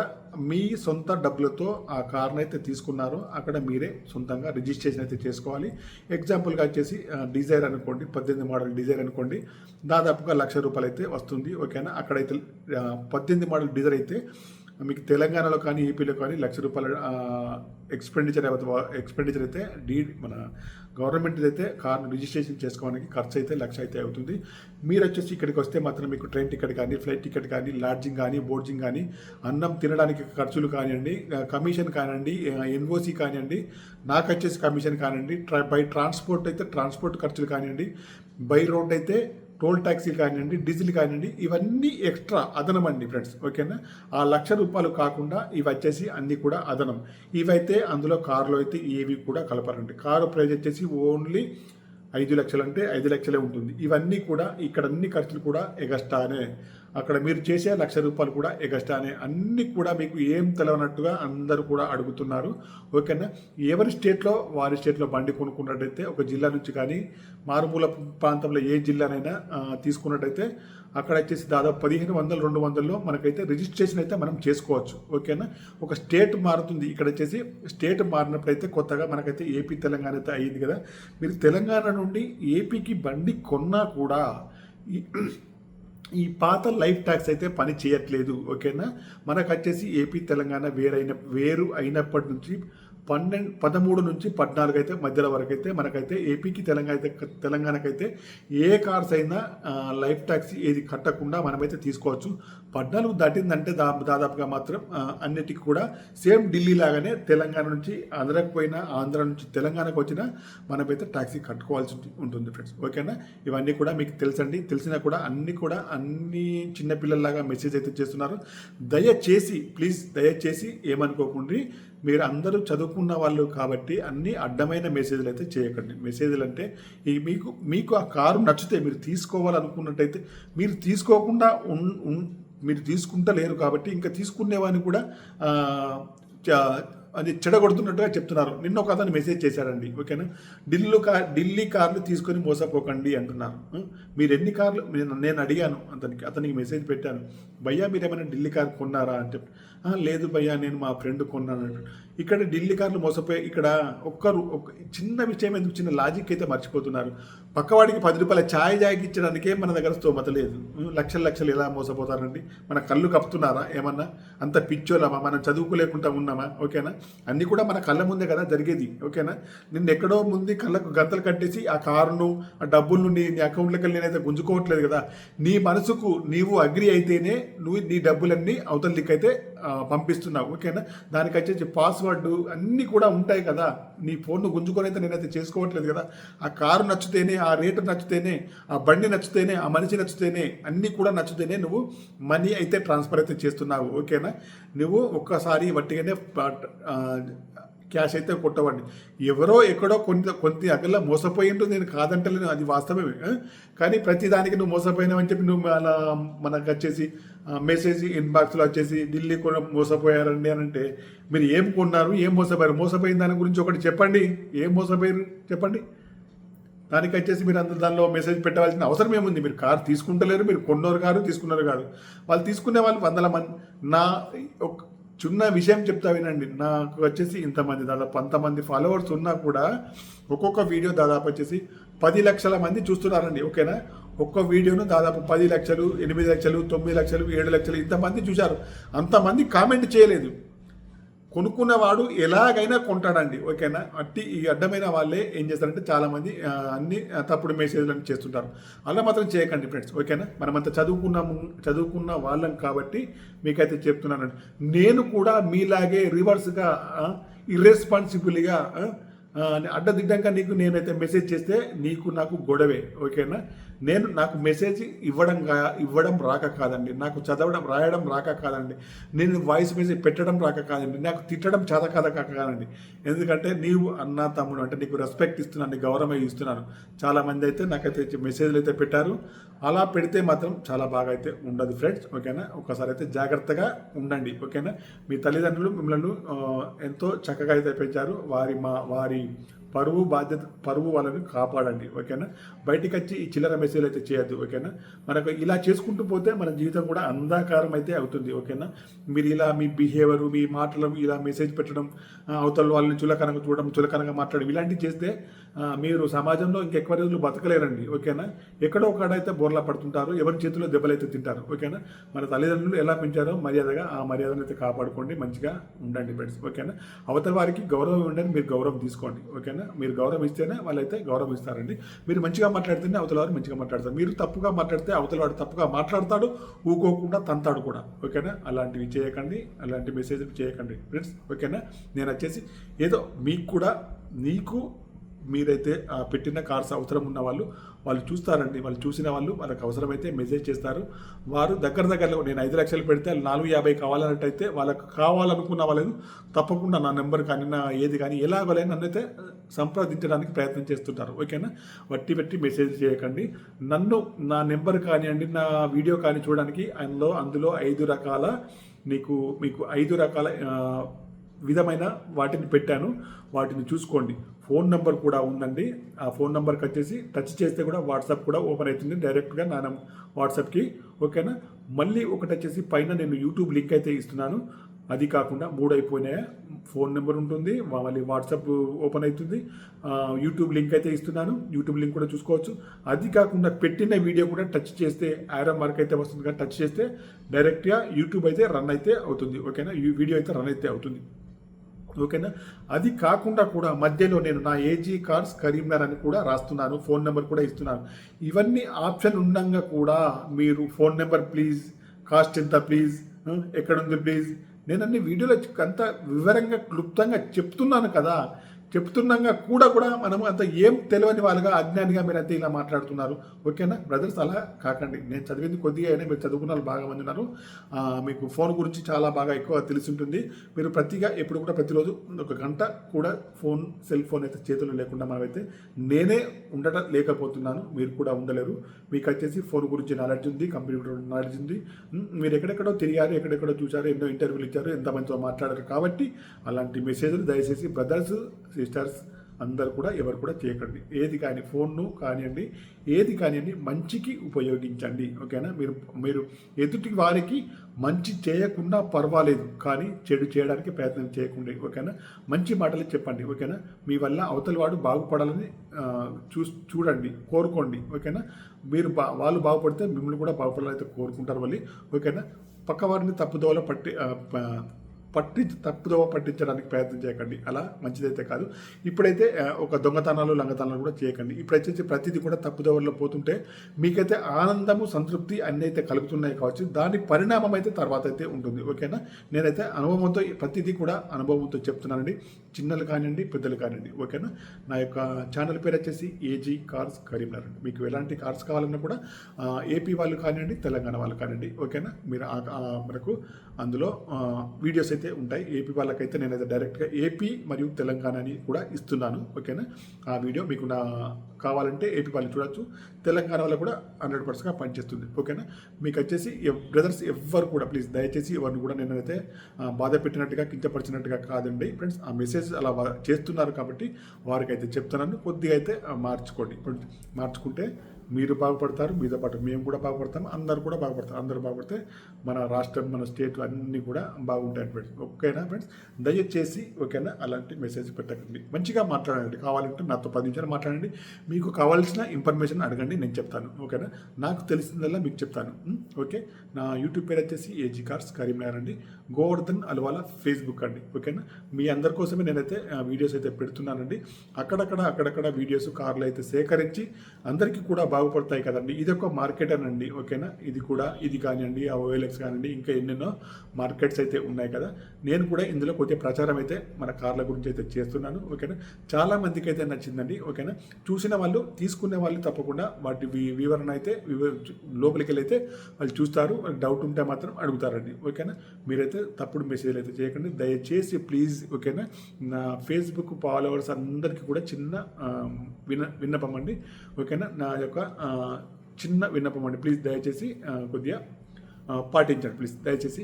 S1: మీ సొంత డబ్బులతో ఆ కార్ని అయితే తీసుకున్నారో అక్కడ మీరే సొంతంగా రిజిస్ట్రేషన్ అయితే చేసుకోవాలి. ఎగ్జాంపుల్గా వచ్చేసి డిజైర్ అనుకోండి పద్దెనిమిది మోడల్ డిజైర్ అనుకోండి దాదాపుగా లక్ష రూపాయలు అయితే వస్తుంది ఓకేనా? అక్కడైతే పద్దెనిమిది మోడల్ డిజైర్ అయితే మీకు తెలంగాణలో కానీ ఏపీలో కానీ లక్ష రూపాయల ఎక్స్పెండిచర్ ఎక్స్పెండిచర్ అయితే డీ మన గవర్నమెంట్ అయితే కార్ను రిజిస్ట్రేషన్ చేసుకోవడానికి ఖర్చు అయితే లక్ష అయితే అవుతుంది. మీరు వచ్చేసి ఇక్కడికి వస్తే మాత్రం మీకు ట్రైన్ టికెట్ కానీ ఫ్లైట్ టికెట్ కానీ లాడ్జింగ్ కానీ బోర్డింగ్ కానీ అన్నం తినడానికి ఖర్చులు కానివ్వండి కమిషన్ కానివ్వండి ఎన్ఓసి కానివ్వండి నాకు వచ్చేసి కమిషన్ కానివ్వండి ట్రై బై ట్రాన్స్పోర్ట్ అయితే ట్రాన్స్పోర్ట్ ఖర్చులు కానివ్వండి బై రోడ్ అయితే టోల్ ట్యాక్సీలు కానివ్వండి డీజిల్ కానివ్వండి ఇవన్నీ ఎక్స్ట్రా అదనం అండి ఫ్రెండ్స్. ఓకేనా? ఆ లక్ష రూపాయలు కాకుండా ఇవి వచ్చేసి అన్నీ కూడా అదనం. ఇవైతే అందులో కారులో అయితే ఏవి కూడా కలపరండి. కారు ప్రైస్ వచ్చేసి ఓన్లీ ఐదు లక్షలు అంటే ఐదు లక్షలే ఉంటుంది. ఇవన్నీ కూడా ఇక్కడ అన్ని ఖర్చులు కూడా ఎగస్ట్రానే. అక్కడ మీరు చేసే లక్ష రూపాయలు కూడా ఎగస్ట్రానే అన్ని కూడా మీకు ఏం తెలవనట్టుగా అందరూ కూడా అడుగుతున్నారు. ఓకేనా? ఎవరి స్టేట్లో వారి స్టేట్లో బండి కొనుక్కున్నట్టయితే ఒక జిల్లా నుంచి కానీ మారుమూల ప్రాంతంలో ఏ జిల్లానైనా తీసుకున్నట్టయితే అక్కడ వచ్చేసి దాదాపు పదిహేను వందలు రెండు వందల్లో మనకైతే రిజిస్ట్రేషన్ అయితే మనం చేసుకోవచ్చు. ఓకేనా? ఒక స్టేట్ మారుతుంది. ఇక్కడ వచ్చేసి స్టేట్ మారినప్పుడైతే కొత్తగా మనకైతే ఏపీ తెలంగాణ అయితే అయ్యింది కదా. మీరు తెలంగాణ నుండి ఏపీకి బండి కొన్నా కూడా ఈ పాత లైఫ్ ట్యాక్స్ అయితే పని చేయట్లేదు ఓకేనా? మనకు వచ్చేసి ఏపీ తెలంగాణ వేరైన వేరు అయినప్పటి నుంచి పన్నెండు పదమూడు నుంచి పద్నాలుగు అయితే మధ్యలో వరకు అయితే మనకైతే ఏపీకి తెలంగాణ అయితే తెలంగాణకైతే ఏ కార్స్ అయినా లైఫ్ ట్యాక్స్ ఏది కట్టకుండా మనమైతే తీసుకోవచ్చు. పద్నాలుగు దాటిందంటే దా దాదాపుగా మాత్రం అన్నిటికీ కూడా సేమ్ ఢిల్లీ లాగానే తెలంగాణ నుంచి ఆంధ్రాకి పోయినా ఆంధ్ర నుంచి తెలంగాణకు వచ్చినా మనమైతే ట్యాక్సీ కట్టుకోవాల్సి ఉంటుంది ఫ్రెండ్స్. ఓకేనా? ఇవన్నీ కూడా మీకు తెలుసండి. తెలిసినా కూడా అన్నీ కూడా అన్ని చిన్నపిల్లల్లాగా మెసేజ్ అయితే చేస్తున్నారు. దయచేసి ప్లీజ్ దయచేసి ఏమనుకోకుండా. మీరు అందరూ చదువుకున్న వాళ్ళు కాబట్టి అన్ని అడ్డమైన మెసేజ్లు అయితే చేయకండి. మెసేజ్లు అంటే ఈ మీకు మీకు ఆ కారు నచ్చితే మీరు తీసుకోవాలనుకున్నట్టయితే మీరు తీసుకోకుండా ఉన్ ఉన్- మీరు తీసుకుంటలేరు కాబట్టి ఇంకా తీసుకునేవాడిని కూడా చ- అది చెడగొడుతున్నట్టుగా చెప్తున్నారు. నిన్న ఒక అతను మెసేజ్ చేశాడండి. ఓకేనా? ఢిల్లీ కార్ ఢిల్లీ కార్లు తీసుకొని మోసపోకండి అంటున్నారు. మీరు ఎన్ని కార్లు నేను నేను అడిగాను అతనికి అతనికి మెసేజ్ పెట్టాను. భయ్యా మీరు ఏమైనా ఢిల్లీ కార్ కొన్నారా? అంటే చెప్పి. లేదు భయ్యా నేను మా ఫ్రెండ్ కొన్నాను అంటాడు. ఇక్కడ ఢిల్లీ కార్లు మోసపోయి ఇక్కడ ఒక్కరు ఒక చిన్న విషయం ఎందుకు చిన్న లాజిక్ అయితే మర్చిపోతున్నారు. పక్కవాడికి పది రూపాయల ఛాయ్ జాయికి ఇచ్చడానికే మన దగ్గర స్తోమత లేదు. లక్షలు లక్షలు ఎలా మోసపోతారండి? మన కళ్ళు కప్పుతున్నారా? ఏమన్నా? అంత పిచ్చోలమా మనం చదువుకోలేకుండా ఉన్నామా? ఓకేనా? అన్నీ కూడా మన కళ్ళ ముందే కదా జరిగేది. ఓకేనా? నిన్న ఎక్కడో ముందు కళ్ళకు గంతలు కట్టేసి ఆ కారును ఆ డబ్బులను నీ నీ అకౌంట్లోకి నేనైతే గుంజుకోవట్లేదు కదా. నీ మనసుకు నీవు అగ్రి అయితేనే నువ్వు నీ డబ్బులన్నీ అవతల దిక్కైతే పంపిస్తున్నావు. ఓకేనా? దానికి వచ్చేసి పాస్వర్డ్ అన్నీ కూడా ఉంటాయి కదా. నీ ఫోన్ను గుంజుకొని అయితే నేనైతే చేసుకోవట్లేదు కదా. ఆ కారు నచ్చితేనే ఆ రేటు నచ్చితేనే ఆ బండి నచ్చితేనే ఆ మనిషి నచ్చితేనే అన్నీ కూడా నచ్చితేనే నువ్వు మనీ అయితే ట్రాన్స్ఫర్ అయితే చేస్తున్నావు. ఓకేనా? నువ్వు ఒక్కసారి వట్టిగానే క్యాష్ అయితే కొట్టవండి. ఎవరో ఎక్కడో కొంత కొంత అగల మోసపోయిండు నేను కాదంటలేను అది వాస్తవమే కానీ ప్రతిదానికి నువ్వు మోసపోయినావని చెప్పి నువ్వు అలా మనకు వచ్చేసి మెసేజ్ ఇన్బాక్స్లో వచ్చేసి ఢిల్లీ కూడా మోసపోయారండి అని అంటే మీరు ఏం కొన్నారు ఏం మోసపోయారు? మోసపోయిన దాని గురించి ఒకటి చెప్పండి. ఏం మోసపోయారు? చెప్పండి. దానికి వచ్చేసి మీరు అందరు దానిలో మెసేజ్ పెట్టవలసిన అవసరం ఏముంది? మీరు కారు తీసుకుంటలేరు మీరు కొన్నోరు కారు తీసుకున్నారు కాదు. వాళ్ళు తీసుకునే వాళ్ళు వందల మంది నా చిన్న విషయం చెప్తా వినండి. నాకు వచ్చేసి ఇంతమంది దాదాపు అంతమంది ఫాలోవర్స్ ఉన్నా కూడా ఒక్కొక్క వీడియో దాదాపు వచ్చేసి పది లక్షల మంది చూస్తున్నారండి. ఓకేనా? ఒక్క వీడియోను దాదాపు పది లక్షలు ఎనిమిది లక్షలు తొమ్మిది లక్షలు ఏడు లక్షలు ఇంతమంది చూశారు. అంతమంది కామెంట్ చేయలేదు. కొనుక్కున్నవాడు ఎలాగైనా కొంటాడండి ఓకేనా? అట్టి ఈ అడ్డమైన వాళ్ళే ఏం చేస్తారంటే చాలామంది అన్ని తప్పుడు మెసేజ్లు అని చేస్తుంటారు. అలా మాత్రం చేయకండి ఫ్రెండ్స్ ఓకేనా? మనమంతా చదువుకున్నాము చదువుకున్న వాళ్ళం కాబట్టి మీకైతే చెప్తున్నానండి నేను కూడా మీలాగే రివర్స్గా ఇర్రెస్పాన్సిబుల్గా అడ్డదిడ్డంగా నీకు నేనైతే మెసేజ్ చేస్తే నీకు నాకు గొడవే ఓకేనా? నేను నాకు మెసేజ్ ఇవ్వడం కా- ఇవ్వడం రాక కాదండి. నాకు చదవడం రాయడం రాక కాదండి. నేను వాయిస్ మెసేజ్ పెట్టడం రాక కాదండి. నాకు తిట్టడం చేత కాద కాక కాదండి. ఎందుకంటే నీవు అన్న తమ్ముడు అంటే నీకు రెస్పెక్ట్ ఇస్తున్నాను గౌరవం ఇస్తున్నాను. చాలా మంది అయితే నాకైతే మెసేజ్లు అయితే పెట్టారు. అలా పెడితే మాత్రం చాలా బాగా అయితే ఉండదు ఫ్రెండ్స్ ఓకేనా? ఒకసారి అయితే జాగ్రత్తగా ఉండండి ఓకేనా? మీ తల్లిదండ్రులు మిమ్మల్ని ఎంతో చక్కగా అయితే పెంచారు. వారి మా వారి పరువు బాధ్యత పరువు వాళ్ళని కాపాడండి ఓకేనా? బయటికి వచ్చి ఈ చిల్లర మెసేజ్ అయితే చేయొద్దు ఓకేనా? మనకు ఇలా చేసుకుంటూ పోతే మన జీవితం కూడా అంధాకారం అయితే అవుతుంది ఓకేనా? మీరు ఇలా మీ బిహేవియర్ మీ మాటలు ఇలా మెసేజ్ పెట్టడం అవతల వాళ్ళని చులకనగా చూడడం చులకనగా మాట్లాడడం ఇలాంటివి చేస్తే మీరు సమాజంలో ఇంకెక్కువ రోజులు బతకలేరండి ఓకేనా? ఎక్కడో ఒకడైతే బోర్లా పడుతుంటారు ఎవరి చేతిలో దెబ్బలైతే తింటారు ఓకేనా? మన తల్లిదండ్రులు ఎలా పెంచారో మర్యాదగా ఆ మర్యాదను అయితే కాపాడుకోండి మంచిగా ఉండండి ఫ్రెండ్స్ ఓకేనా? అవతల వారికి గౌరవం ఉండండి మీరు గౌరవం తీసుకోండి ఓకేనా? మీరు గౌరవం ఇస్తేనే వాళ్ళైతే గౌరవం ఇస్తారండి మీరు మంచిగా మాట్లాడితేనే అవతల వారు మంచిగా మాట్లాడతారు. మీరు తప్పుగా మాట్లాడితే అవతల వాడు తప్పుగా మాట్లాడతాడు ఊకోకుండా తంతాడు కూడా. ఓకేనా? అలాంటివి చేయకండి. అలాంటి మెసేజ్ చేయకండి. ఫ్రెండ్స్ ఓకేనా? నేను వచ్చేసి ఏదో మీకు కూడా నీకు మీరైతే పెట్టిన కార్స్ అవసరం ఉన్న వాళ్ళు వాళ్ళు చూస్తారండి. వాళ్ళు చూసిన వాళ్ళు వాళ్ళకి అవసరమైతే మెసేజ్ చేస్తారు. వారు దగ్గర దగ్గరలో నేను ఐదు లక్షలు పెడితే నాలుగు యాభై కావాలన్నట్టయితే వాళ్ళకి కావాలనుకున్న వాళ్ళు తప్పకుండా నా నెంబర్ కానీ నా ఏది కానీ ఎలాగోలైనా నన్నైతే సంప్రదించడానికి ప్రయత్నం చేస్తుంటారు. ఓకేనా? వట్టి పెట్టి మెసేజ్ చేయకండి. నన్ను నా నెంబర్ కానివ్వండి నా వీడియో కానీ చూడడానికి అందులో అందులో ఐదు రకాల నీకు మీకు ఐదు రకాల విధమైన వాటిని పెట్టాను. వాటిని చూసుకోండి. ఫోన్ నెంబర్ కూడా ఉందండి. ఆ ఫోన్ నెంబర్కి వచ్చేసి టచ్ చేస్తే కూడా వాట్సాప్ కూడా ఓపెన్ అవుతుంది. డైరెక్ట్గా నా వాట్సాప్కి. ఓకేనా? మళ్ళీ ఒకటి వచ్చేసి పైన నేను యూట్యూబ్ లింక్ అయితే ఇస్తున్నాను. అది కాకుండా మూడు అయిపోయినాయా ఫోన్ నెంబర్ ఉంటుంది. మళ్ళీ వాట్సాప్ ఓపెన్ అవుతుంది. యూట్యూబ్ లింక్ అయితే ఇస్తున్నాను. యూట్యూబ్ లింక్ కూడా చూసుకోవచ్చు. అది కాకుండా పెట్టిన వీడియో కూడా టచ్ చేస్తే ఆరో మార్క్ అయితే వస్తుంది కానీ టచ్ చేస్తే డైరెక్ట్గా యూట్యూబ్ అయితే రన్ అయితే అవుతుంది. ఓకేనా? ఈ వీడియో అయితే రన్ అయితే అవుతుంది. ఓకేనా? అది కాకుండా కూడా మధ్యలో నేను నా ఏజీ కార్స్ కరీంనగర్ అని కూడా రాస్తున్నాను ఫోన్ నెంబర్ కూడా ఇస్తున్నాను. ఇవన్నీ ఆప్షన్ ఉండగా కూడా మీరు ఫోన్ నెంబర్ ప్లీజ్ కాస్ట్ ఎంత ప్లీజ్ ఎక్కడుంది ప్లీజ్ నేను అన్ని వీడియోలో అంత వివరంగా క్లుప్తంగా చెప్తున్నాను కదా. చెప్తున్నాగా కూడా కూడా మనము అంత ఏం తెలియని వాళ్ళుగా అజ్ఞానిగా మీరు అంతే ఇలా మాట్లాడుతున్నారు. ఓకేనా? బ్రదర్స్ అలా కాకండి. నేను చదివింది కొద్దిగా అయినా మీరు చదువుకున్న వాళ్ళు బాగా మంది ఉన్నారు. మీకు ఫోన్ గురించి చాలా బాగా ఎక్కువ తెలిసి ఉంటుంది మీరు ప్రతిగా ఎప్పుడు కూడా ప్రతిరోజు ఒక గంట కూడా ఫోన్ సెల్ ఫోన్ అయితే చేతుల్లో లేకుండా మనమైతే నేనే ఉండటం లేకపోతున్నాను. మీరు కూడా ఉండలేరు. మీకు వచ్చేసి ఫోన్ గురించి నాలెడ్జ్ ఉంది కంప్యూటర్ నాలెడ్జ్ ఉంది. మీరు ఎక్కడెక్కడో తిరిగారు ఎక్కడెక్కడో చూశారు ఎన్నో ఇంటర్వ్యూలు ఇచ్చారు ఎంతమందితో మాట్లాడారు కాబట్టి అలాంటి మెసేజ్లు దయచేసి బ్రదర్స్ సిస్టర్స్ అందరు కూడా ఎవరు కూడా చేయకండి. ఏది కానీ ఫోన్ను కానివ్వండి ఏది కానివ్వండి మంచికి ఉపయోగించండి. ఓకేనా? మీరు మీరు ఎదుటి వారికి మంచి చేయకుండా పర్వాలేదు కానీ చెడు చేయడానికి ప్రయత్నం చేయకండి. ఓకేనా? మంచి మాటలు చెప్పండి. ఓకేనా? మీ వల్ల అవతల వాడు బాగుపడాలని చూ చూడండి కోరుకోండి. ఓకేనా? మీరు బా వాళ్ళు బాగుపడితే మిమ్మల్ని కూడా బాగుపడాలని అయితే కోరుకుంటారు వాళ్ళు ఓకేనా? పక్క వారిని తప్పుదోవలో పట్టి పట్టించి తప్పుదోవ పట్టించడానికి ప్రయత్నం చేయకండి. అలా మంచిదైతే కాదు. ఇప్పుడైతే ఒక దొంగతనాలు లంగతనాలు కూడా చేయకండి. ఇప్పుడు వచ్చేసి ప్రతిదీ కూడా తప్పుదోవల్లో పోతుంటే మీకైతే ఆనందము సంతృప్తి అన్నీ అయితే కలుగుతున్నాయి కావచ్చు. దాని పరిణామం అయితే తర్వాత అయితే ఉంటుంది. ఓకేనా? నేనైతే అనుభవంతో ప్రతిదీ కూడా అనుభవంతో చెప్తున్నానండి. చిన్నలు కానివ్వండి పెద్దలు కానివ్వండి. ఓకేనా? నా యొక్క ఛానల్ పేరు వచ్చేసి ఏజీ కార్స్ కరీంనగర్. అండి మీకు ఎలాంటి కార్స్ కావాలన్నా కూడా ఏపీ వాళ్ళు కానివ్వండి తెలంగాణ వాళ్ళు కానివ్వండి. ఓకేనా? మీరు మనకు అందులో వీడియోస్ అయితే అయితే ఉంటాయి ఏపీ వాళ్ళకైతే నేనైతే డైరెక్ట్గా ఏపీ మరియు తెలంగాణ అని కూడా ఇస్తున్నాను ఓకేనా? ఆ వీడియో మీకు నా కావాలంటే ఏపీ వాళ్ళు చూడొచ్చు తెలంగాణ వాళ్ళు కూడా హండ్రెడ్ పర్సెంట్గా పనిచేస్తుంది ఓకేనా? మీకు వచ్చేసి బ్రదర్స్ ఎవ్వరు కూడా ప్లీజ్ దయచేసి ఎవరిని కూడా నేనైతే బాధ పెట్టినట్టుగా కించపరిచినట్టుగా కాదండి ఫ్రెండ్స్. ఆ మెసేజ్ అలా చేస్తున్నారు కాబట్టి వారికి అయితే చెప్తున్నాను. కొద్దిగా అయితే మార్చుకోండి. మార్చుకుంటే మీరు బాగుపడతారు మీతో పాటు మేము కూడా బాగుపడతాం అందరు కూడా బాగుపడతారు. అందరూ బాగుపడితే మన రాష్ట్రం మన స్టేట్ అన్నీ కూడా బాగుంటాయి ఫ్రెండ్స్ ఓకేనా ఫ్రెండ్స్ దయచేసి ఓకేనా? అలాంటి మెసేజ్ పెట్టకండి. మంచిగా మాట్లాడండి. కావాలంటే నాతో పది నిమిషాలు మాట్లాడండి. మీకు కావాల్సిన ఇన్ఫర్మేషన్ అడగండి నేను చెప్తాను. ఓకేనా? నాకు తెలిసిందల్లా మీకు చెప్తాను. ఓకే? నా యూట్యూబ్ పేరు వచ్చేసి ఏజీ కార్స్ కరీంనగర్ అండి. గోవర్ధన్ అలవాల ఫేస్బుక్ అండి. ఓకేనా? మీ అందరి కోసమే నేనైతే వీడియోస్ అయితే పెడుతున్నానండి. అక్కడక్కడ అక్కడక్కడ వీడియోస్ కార్లు అయితే సేకరించి అందరికీ కూడా బాగా బాగుపడతాయి కదండి. ఇది ఒక మార్కెట్ అనండి ఓకేనా? ఇది కూడా ఇది కానివ్వండి ఆ ఓఎల్ఎక్స్ కానివ్వండి ఇంకా ఎన్నెన్నో మార్కెట్స్ అయితే ఉన్నాయి కదా. నేను కూడా ఇందులో కొద్దిగా ప్రచారం అయితే మన కార్ల గురించి అయితే చేస్తున్నాను ఓకేనా? చాలా మందికి అయితే నచ్చిందండి ఓకేనా? చూసిన వాళ్ళు తీసుకునే వాళ్ళు తప్పకుండా వాటి వి- వివరణ అయితే లోపలికి వెళ్ళి అయితే వాళ్ళు చూస్తారు డౌట్ ఉంటే మాత్రం అడుగుతారండి ఓకేనా? మీరైతే తప్పుడు మెసేజ్లు అయితే చేయకండి. దయచేసి ప్లీజ్ ఓకేనా? నా ఫేస్బుక్ ఫాలోవర్స్ అందరికీ కూడా చిన్న విన విన్నపం అండి ఓకేనా? నా యొక్క చిన్న విన్నపం అండి. ప్లీజ్ దయచేసి కొద్దిగా పాటించండి. ప్లీజ్ దయచేసి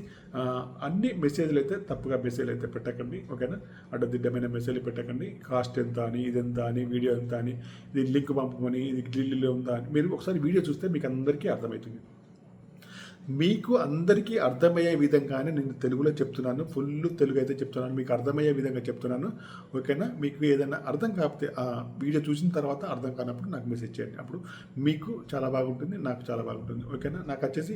S1: అన్ని మెసేజ్లు అయితే తప్పుగా మెసేజ్లు అయితే పెట్టకండి. ఓకేనా? అడ్డదిడ్డమైన మెసేజ్లు పెట్టకండి. కాస్ట్ ఎంత అని ఇది ఎంత అని వీడియో ఎంత అని ఇది లింక్ పంపమని ఇది ఢిల్లీలో ఉందా అని. మీరు ఒకసారి వీడియో చూస్తే మీకు అందరికీ అర్థమవుతుంది. మీకు అందరికీ అర్థమయ్యే విధంగానే నేను తెలుగులో చెప్తున్నాను. ఫుల్ తెలుగు అయితే చెప్తున్నాను. మీకు అర్థమయ్యే విధంగా చెప్తున్నాను. ఓకేనా? మీకు ఏదైనా అర్థం కాకపోతే ఆ వీడియో చూసిన తర్వాత అర్థం కానప్పుడు నాకు మెసేజ్ చేయండి. అప్పుడు మీకు చాలా బాగుంటుంది నాకు చాలా బాగుంటుంది. ఓకేనా? నాకు వచ్చేసి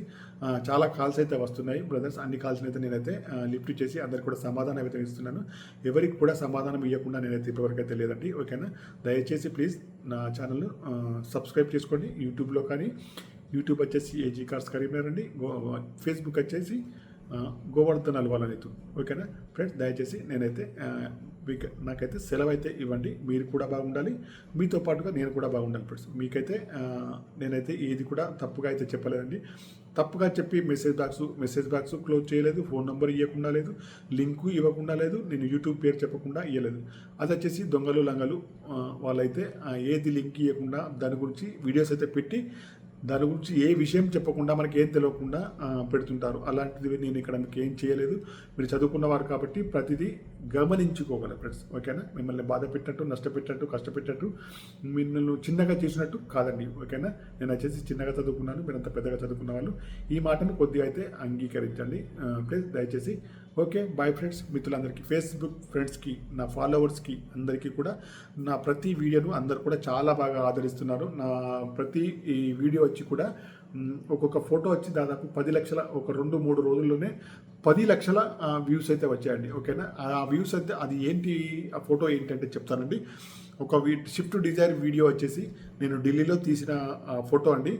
S1: చాలా కాల్స్ అయితే వస్తున్నాయి బ్రదర్స్ అన్ని కాల్స్ని అయితే నేనైతే లిఫ్ట్ చేసి అందరికి కూడా సమాధానం అయితే ఇస్తున్నాను. ఎవరికి కూడా సమాధానం ఇవ్వకుండా నేనైతే ఇప్పటివరకు అయితే లేదండి. ఓకేనా? దయచేసి ప్లీజ్ నా ఛానల్ సబ్స్క్రైబ్ చేసుకోండి. యూట్యూబ్లో కానీ యూట్యూబ్ వచ్చేసి ఏజీ కార్స్ కరీంనగర్ అండి గో ఫేస్బుక్ వచ్చేసి ఆ, గోవర్ధన్ అల్వాలనితు ఓకేనా? ఫ్రెండ్స్ దయచేసి నేనైతే మీకు నాకైతే సెలవు అయితే ఇవ్వండి. మీరు కూడా బాగుండాలి. మీతో పాటుగా నేను కూడా బాగుండాలి ఫ్రెండ్స్. మీకైతే నేనైతే ఏది కూడా తప్పుగా అయితే చెప్పలేదండి. తప్పుగా చెప్పి message box message box close చేయలేదు. ఫోన్ నెంబర్ ఇవ్వకుండా లేదు. లింకు ఇవ్వకుండా లేదు. నేను యూట్యూబ్ పేరు చెప్పకుండా ఇవ్వలేదు అది వచ్చేసి దొంగలు లంగలు వాళ్ళైతే ఏది లింక్ ఇవ్వకుండా దాని గురించి వీడియోస్ అయితే పెట్టి దాని గురించి ఏ విషయం చెప్పకుండా మనకి ఏం తెలియకుండా పెడుతుంటారు. అలాంటిది నేను ఇక్కడ మీకు ఏం చేయలేదు. మీరు చదువుకున్నవారు కాబట్టి ప్రతిదీ గమనించుకోగలరు ఫ్రెండ్స్. ఓకేనా? మిమ్మల్ని బాధ పెట్టినట్టు నష్టపెట్టినట్టు కష్టపెట్టినట్టు మిమ్మల్ని చిన్నగా చేసినట్టు కాదండి. ఓకేనా? నేను వచ్చేసి చిన్నగా చదువుకున్నాను మీరు అంత పెద్దగా చదువుకున్న వాళ్ళు. ఈ మాటను కొద్దిగా అయితే అంగీకరించండి. ప్లీజ్ దయచేసి ఓకే బాయ్ ఫ్రెండ్స్. మిత్రులందరికీ ఫేస్బుక్ ఫ్రెండ్స్కి నా ఫాలోవర్స్కి అందరికీ కూడా నా ప్రతి వీడియోను అందరు కూడా చాలా బాగా ఆదరిస్తున్నారు. నా ప్రతి ఈ వీడియో వచ్చి కూడా ఒక్కొక్క ఫోటో వచ్చి దాదాపు పది లక్షల ఒక రెండు మూడు రోజుల్లోనే పది లక్షల వ్యూస్ అయితే వచ్చాయండి. ఓకేనా? ఆ వ్యూస్ అయితే అది ఏంటి ఆ ఫోటో ఏంటంటే చెప్తానండి. ఒక వీ షిఫ్ట్ డిజైర్ వీడియో వచ్చేసి నేను ఢిల్లీలో తీసిన ఫోటో అండి.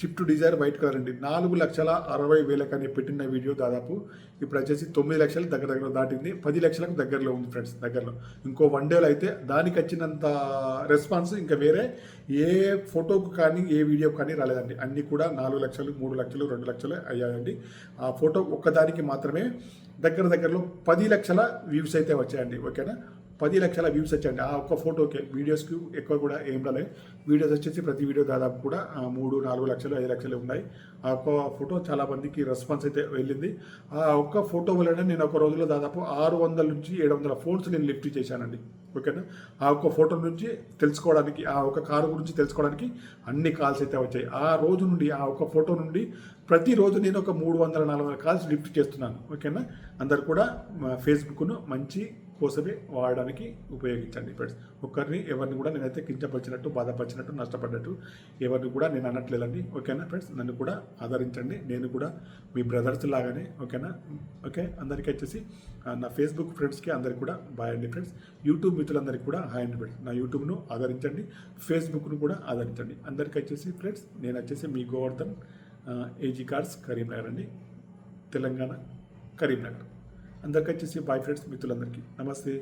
S1: షిఫ్ట్ డిజైర్ వైట్ కలర్ అండి. నాలుగు లక్షల అరవై వేలకని పెట్టిన వీడియో దాదాపు ఇప్పుడు వచ్చేసి తొమ్మిది లక్షలు దగ్గర దగ్గర దాటింది. పది లక్షలకు దగ్గరలో ఉంది ఫ్రెండ్స్ దగ్గరలో. ఇంకో వన్ డేలో అయితే దానికి వచ్చినంత రెస్పాన్స్ ఇంకా వేరే. ఏ ఫోటోకు కానీ ఏ వీడియోకు కానీ రాలేదండి. అన్నీ కూడా నాలుగు లక్షలు మూడు లక్షలు రెండు లక్షలు అయ్యాయండి. ఆ ఫోటో ఒక్కదానికి మాత్రమే దగ్గర దగ్గరలో పది లక్షల వ్యూస్ అయితే వచ్చాయండి. ఓకేనా? పది లక్షల వ్యూస్ వచ్చాయండి. ఆ ఒక్క ఫోటోకే వీడియోస్కి ఎక్కువ కూడా ఏం రాలే వీడియోస్ వచ్చేసి ప్రతి వీడియో దాదాపు కూడా మూడు నాలుగు లక్షలు ఐదు లక్షలు ఉన్నాయి. ఆ ఒక్క ఫోటో చాలా మందికి రెస్పాన్స్ అయితే వెళ్ళింది. ఆ ఒక్క ఫోటో వల్లనే నేను ఒక రోజులో దాదాపు ఆరు వందల నుంచి ఏడు వందల ఫోన్స్ నేను లిఫ్ట్ చేశానండి. ఓకేనా? ఆ ఒక్క ఫోటో నుంచి తెలుసుకోవడానికి ఆ ఒక్క కారు గురించి తెలుసుకోవడానికి అన్ని కాల్స్ అయితే వచ్చాయి. ఆ రోజు నుండి ఆ ఒక్క ఫోటో నుండి ప్రతిరోజు నేను ఒక మూడు వందల నాలుగు వందల కాల్స్ లిఫ్ట్ చేస్తున్నాను. ఓకేనా? అందరు కూడా ఫేస్బుక్ను మంచి కోసమే వాడడానికి ఉపయోగించండి ఫ్రెండ్స్ ఒకరిని ఎవరిని కూడా నేనైతే కించపరిచినట్టు బాధపరిచినట్టు నష్టపడ్డట్టు ఎవరిని కూడా నేను అనట్లేదండి. ఓకేనా ఫ్రెండ్స్ నన్ను కూడా ఆదరించండి. నేను కూడా మీ బ్రదర్స్ లాగానే ఓకేనా? ఓకే? అందరికీ వచ్చేసి నా ఫేస్బుక్ ఫ్రెండ్స్కి అందరికి కూడా బాయ్ అండి ఫ్రెండ్స్ యూట్యూబ్ మిత్రులందరికీ కూడా హాయ్ అండి ఫ్రెండ్స్ నా యూట్యూబ్ను ఆదరించండి. ఫేస్బుక్ను కూడా ఆదరించండి. అందరికీ వచ్చేసి ఫ్రెండ్స్ నేను వచ్చేసి మీ గోవర్ధన్ ఏజీ కార్స్ కరీంనగర్ అండి. తెలంగాణ కరీంనగర్ అందరికీ వచ్చేసి బాయ్ ఫ్రెండ్స్ మిత్రులందరికీ నమస్తే